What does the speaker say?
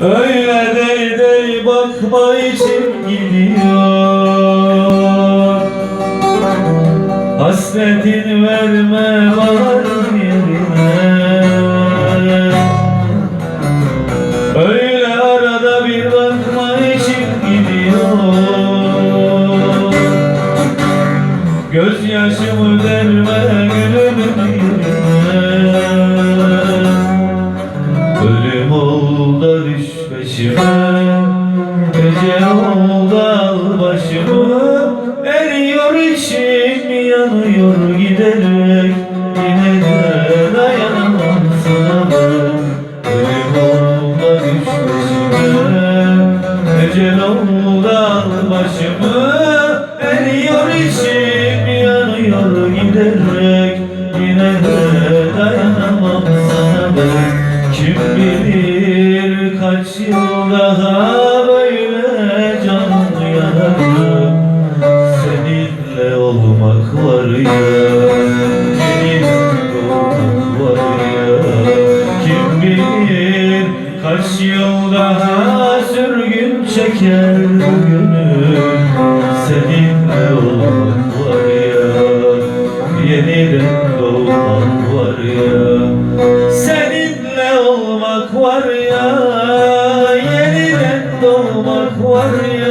Öyle dey dey bakma için gidiyor. Hasretin verme var yerine. Öyle arada bir bakma için gidiyor. Gözyaşımı derme peşime Gece ol da al başımı. Eriyor içim yanıyor giderek. De dayanamam sana ben. Ölüm ol da düş peşime Ecel ol da al başımı. Eriyor içim yanıyor giderek. De dayanamam kaç yıl daha böyle can Seninle olmak var ya Seninle olmak var ya Kim bilir kaç yıl daha sürgün çeker gönül Seninle olmak var ya Yeniden doğmak var ya Sen warrior.